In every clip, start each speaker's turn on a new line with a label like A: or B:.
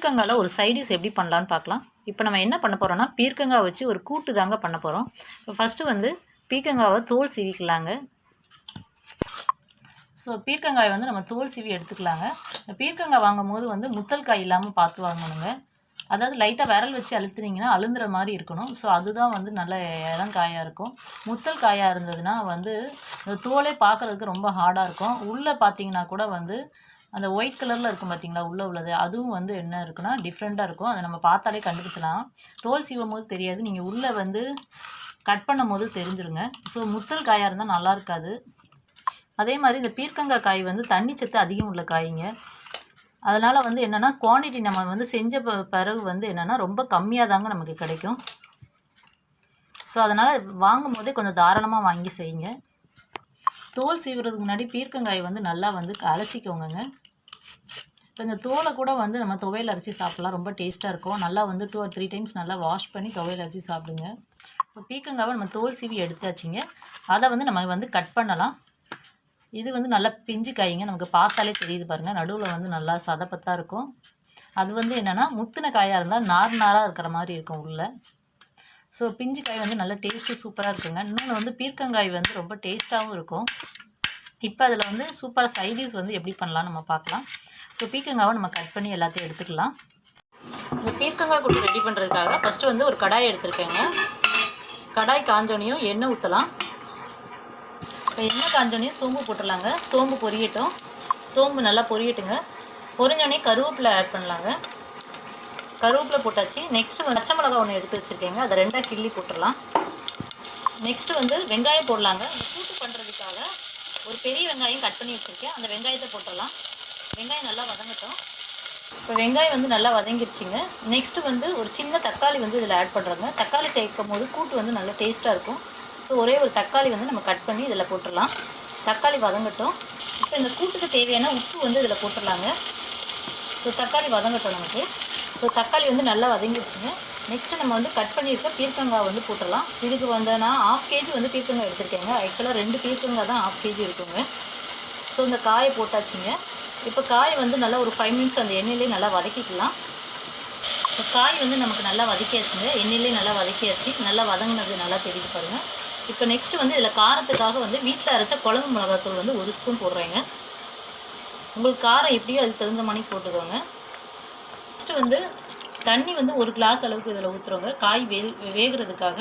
A: பீர்க்கங்காயில் ஒரு சைடிஷ் எப்படி பண்ணலான்னு பார்க்கலாம். இப்போ நம்ம என்ன பண்ண போகிறோம்னா பீர்க்கங்காய் வச்சு ஒரு கூட்டு தாங்க பண்ண போகிறோம் இப்போ ஃபஸ்ட்டு வந்து பீர்க்கங்காவை தோல் சீவிக்கலாங்க. ஸோ பீர்க்கங்காய் வந்து நம்ம தோல் சீவி எடுத்துக்கலாங்க. பீர்க்கங்காய் வாங்கும் போது வந்து முத்தல் காய் இல்லாமல் பார்த்து வாங்கணுங்க. அதாவது லைட்டாக விரல் வச்சு அழுத்துனீங்கன்னா அழுந்துற மாதிரி இருக்கணும். ஸோ அதுதான் வந்து நல்ல இளங்காயாக இருக்கும். முத்தல் காயாக இருந்ததுன்னா வந்து இந்த தோலே பார்க்குறதுக்கு ரொம்ப ஹார்டாக இருக்கும். உள்ளே பார்த்தீங்கன்னா கூட வந்து அந்த ஒயிட் கலரில் இருக்கும் பார்த்தீங்களா உள்ளே உள்ளது அதுவும் வந்து என்ன இருக்குன்னா டிஃப்ரெண்ட்டாக இருக்கும். அதை நம்ம பார்த்தாலே கண்டுபிடிச்சலாம் தோல் சீவும் போது தெரியாது. நீங்கள் உள்ளே வந்து கட் பண்ணும் போது தெரிஞ்சிருங்க. ஸோ முத்தல் காயாக இருந்தால் நல்லா இருக்காது. அதே மாதிரி இந்த பீர்க்கங்காய் காய் வந்து தண்ணி சத்து அதிகம் உள்ள காய்ங்க. அதனால் வந்து என்னென்னா குவான்டிட்டி நம்ம வந்து செஞ்ச ப- பிறகு வந்து என்னென்னா ரொம்ப கம்மியாக தாங்க நமக்கு கிடைக்கும். ஸோ அதனால் வாங்கும் போதே கொஞ்சம் தாராளமாக வாங்கி செய்யுங்க. தோல் சீவுறதுக்கு முன்னாடி பீர்க்கங்காய் வந்து நல்லா வந்து அலசிக்கோங்க இப்போ இந்த தோலை கூட வந்து நம்ம துவையல் அரிசி சாப்பிட்லாம். ரொம்ப டேஸ்ட்டாக இருக்கும். நல்லா வந்து டூ ஆர் த்ரீ டைம்ஸ் நல்லா வாஷ் பண்ணி துவையல் அரிசி சாப்பிடுங்க. இப்போ பீக்கங்காவை நம்ம தோல் சீவி எடுத்தாச்சுங்க. அதை வந்து நம்ம வந்து கட் பண்ணலாம். இது வந்து நல்லா பிஞ்சு காய்ங்க. நமக்கு பார்த்தாலே தெரியுது பாருங்கள் நடுவில் வந்து நல்லா சதப்பத்தாக இருக்கும். அது வந்து என்னென்னா முத்தின காயாக இருந்தால் நார் நாராக இருக்கிற மாதிரி இருக்கும் உள்ள. ஸோ பிஞ்சு காய் வந்து நல்ல டேஸ்ட்டு சூப்பராக இருக்குங்க. இன்னொன்று வந்து பீர்க்கங்காய் வந்து ரொம்ப டேஸ்ட்டாகவும் இருக்கும். இப்போ அதில் வந்து சூப்பராக சைடிஸ் வந்து எப்படி பண்ணலாம் நம்ம பார்க்கலாம். ஸோ பீக்கங்காவை நம்ம கட் பண்ணி எல்லாத்தையும் எடுத்துக்கலாம். இந்த பீர்க்கங்காய் கூட்டு ரெடி பண்ணுறதுக்காக ஃபஸ்ட்டு வந்து ஒரு கடாய் எடுத்துருக்கேங்க. கடாய் காஞ்சோனையும் எண்ணெய் ஊற்றலாம் இப்போ எண்ணெய் காஞ்சோனையும் சோம்பு போட்டுடலாங்க. சோம்பு பொரியட்டும். சோம்பு நல்லா பொரியட்டுங்க. பொரிஞ்சோடனே கருவேப்பிலை ஆட் பண்ணலாங்க. கருவேப்பிலை போட்டாச்சு. நெக்ஸ்ட்டு பச்சை மிளகா ஒன்று எடுத்து வச்சுருக்கேங்க. அதை ரெண்டாக கிள்ளி போட்டுடலாம். நெக்ஸ்ட்டு வந்து வெங்காயம் போடலாங்க. கூட்டு பண்ணுறதுக்காக ஒரு பெரிய வெங்காயம் கட் பண்ணி வச்சுருக்கேன். அந்த வெங்காயத்தை போட்டுடலாம். வெங்காயம் நல்லா வதங்கட்டும். இப்போ வெங்காயம் வந்து நல்லா வதங்கிருச்சுங்க. நெக்ஸ்ட்டு வந்து ஒரு சின்ன தக்காளி வந்து இதில் ஆட் பண்ணுறோங்க தக்காளி சேர்க்கும் போது கூட்டு வந்து நல்லா டேஸ்ட்டாக இருக்கும். ஸோ ஒரே ஒரு தக்காளி வந்து நம்ம கட் பண்ணி இதில் போட்டுடலாம். தக்காளி வதங்கட்டும். இப்போ இந்த கூட்டுக்கு தேவையான உப்பு வந்து இதில் போட்டுடலாங்க. ஸோ தக்காளி வதங்கட்டும் நமக்கு. ஸோ தக்காளி வந்து நல்லா வதங்கிடுச்சுங்க நெக்ஸ்ட்டு நம்ம வந்து கட் பண்ணியிருக்க பீர்க்கங்காய் வந்து போட்டுடலாம். இதுக்கு வந்து நான் ஆஃப் கேஜி வந்து பீர்க்கங்காய் எடுத்திருக்கேங்க. ஆக்சுவலாக ரெண்டு பீர்க்கங்காய் தான் ஆஃப் கேஜி இருக்குங்க. ஸோ இந்த காயை போட்டாச்சுங்க. இப்போ காய் வந்து நல்லா ஒரு ஃபைவ் மினிட்ஸ் அந்த எண்ணெயிலே நல்லா வதக்கிக்கலாம். இப்போ காய் வந்து நமக்கு நல்லா வதக்கியாச்சுங்க. எண்ணெயிலே நல்லா வதக்கியாச்சு. நல்லா வதங்கினது நல்லா தெரியுது பாருங்கள் இப்போ நெக்ஸ்ட் வந்து இதில் காரத்துக்காக வந்து வீட்டில் அரைச்ச குழம்பு மிளகாத்தூள் வந்து ஒரு ஸ்பூன் போடுறேங்க. உங்களுக்கு காரம் எப்படியோ அதுக்கு தகுந்த மாதிரி போட்டுக்கோங்க. நெக்ஸ்ட் வந்து தண்ணி வந்து ஒரு கிளாஸ் அளவுக்கு இதில் ஊற்றுறோங்க காய் வே வேகிறதுக்காக.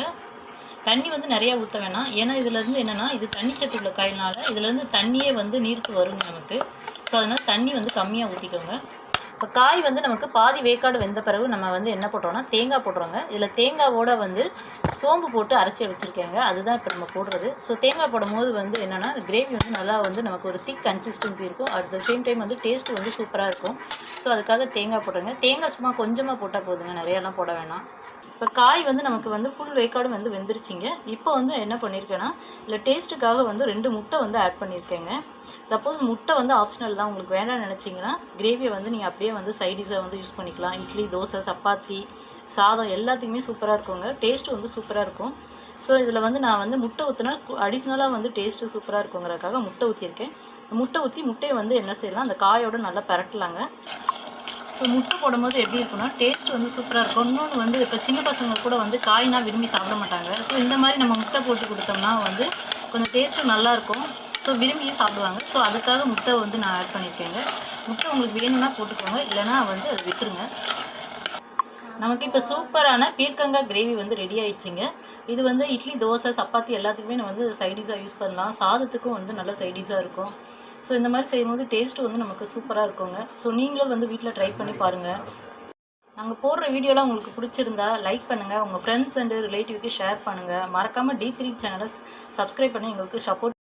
A: தண்ணி வந்து நிறையா ஊற்ற வேணாம். ஏன்னா இதுலேருந்து என்னென்னா இது தண்ணி சத்து உள்ள காயினால் இதுலேருந்து தண்ணியே வந்து நீர்த்து வருங்க நமக்கு. ஸோ அதனால் தண்ணி வந்து கம்மியாக ஊற்றிக்கோங்க இப்போ காய் வந்து நமக்கு பாதி வேக்காடு வெந்த பிறகு நம்ம வந்து என்ன போடுறோம்னா தேங்காய் போடுறோங்க இதில் தேங்காவோட வந்து சோம்பு போட்டு அரைச்சி வச்சுருக்கேங்க. அதுதான் இப்போ நம்ம போடுறது. ஸோ தேங்காய் போடும்போது வந்து என்னென்னா கிரேவி வந்து நல்லா வந்து நமக்கு ஒரு திக் கன்சிஸ்டன்சி இருக்கும். அட் த சேம் டைம் வந்து டேஸ்ட்டு வந்து சூப்பராக இருக்கும். ஸோ அதுக்காக தேங்காய் போட்டுருங்க. தேங்காய் சும்மா கொஞ்சமாக போட்டால் போதுங்க. நிறையாலாம் போட வேணாம். இப்போ காய் வந்து நமக்கு வந்து ஃபுல் வேக்காடும் வந்து வெந்துருச்சிங்க. இப்போ வந்து என்ன பண்ணியிருக்கேன்னா இல்லை டேஸ்ட்டுக்காக வந்து ரெண்டு முட்டை வந்து ஆட் பண்ணியிருக்கேங்க சப்போஸ் முட்டை வந்து ஆப்ஷனல் தான். உங்களுக்கு வேண்டாம்னு நினச்சிங்கன்னா கிரேவியை வந்து நீங்கள் அப்படியே வந்து சைடிஷாக வந்து யூஸ் பண்ணிக்கலாம். இட்லி தோசை சப்பாத்தி சாதம் எல்லாத்துக்குமே சூப்பராக இருக்குங்க. டேஸ்ட்டு வந்து சூப்பராக இருக்கும். ஸோ இதில் வந்து நான் வந்து முட்டை ஊற்றினா அடிஷ்னலாக வந்து டேஸ்ட்டு சூப்பராக இருக்குங்கிறதுக்காக முட்டை ஊற்றியிருக்கேன் முட்டை ஊற்றி முட்டையை வந்து என்ன செய்யலாம்? அந்த காயோட நல்லா பரட்டலாங்க. ஸோ முட்டை போடும்போது எப்படி இருக்குன்னா டேஸ்ட் வந்து சூப்பராக இருக்கும். இன்னொன்று வந்து இப்போ சின்ன பசங்க கூட வந்து காய்னா விரும்பி சாப்பிட மாட்டாங்க. ஸோ இந்த மாதிரி நம்ம முட்டை போட்டு கொடுத்தோம்னா வந்து கொஞ்சம் டேஸ்ட்டும் நல்லாயிருக்கும் ஸோ விரும்பியும் சாப்பிடுவாங்க. ஸோ அதுக்காக முட்டை வந்து நான் ஆட் பண்ணியிருக்கேங்க. முட்டை உங்களுக்கு வேணும்னா போட்டுக்கோங்க. இல்லைன்னா வந்து அதை விட்டுருங்க. நமக்கு இப்போ சூப்பரான பீர்க்கங்காய் கிரேவி வந்து ரெடி ஆயிடுச்சுங்க. இது வந்து இட்லி தோசை சப்பாத்தி எல்லாத்துக்குமே நம்ம வந்து சைடிஷாக யூஸ் பண்ணலாம். சாதத்துக்கும் வந்து நல்ல சைடிஷாக இருக்கும். ஸோ இந்த மாதிரி செய்யும்போது டேஸ்ட்டு வந்து நமக்கு சூப்பராக இருக்குங்க. ஸோ நீங்களும் வந்து வீட்டில் ட்ரை பண்ணி பாருங்கள் நாங்கள் போடுற வீடியோலாம் உங்களுக்கு பிடிச்சிருந்தா லைக் பண்ணுங்கள் உங்கள் ஃப்ரெண்ட்ஸ் அண்டு ரிலேட்டிவ்க்கு ஷேர் பண்ணுங்கள் மறக்காமல் டி த்ரீ சேனலை சப்ஸ்கிரைப் பண்ணி எங்களுக்கு சப்போர்ட்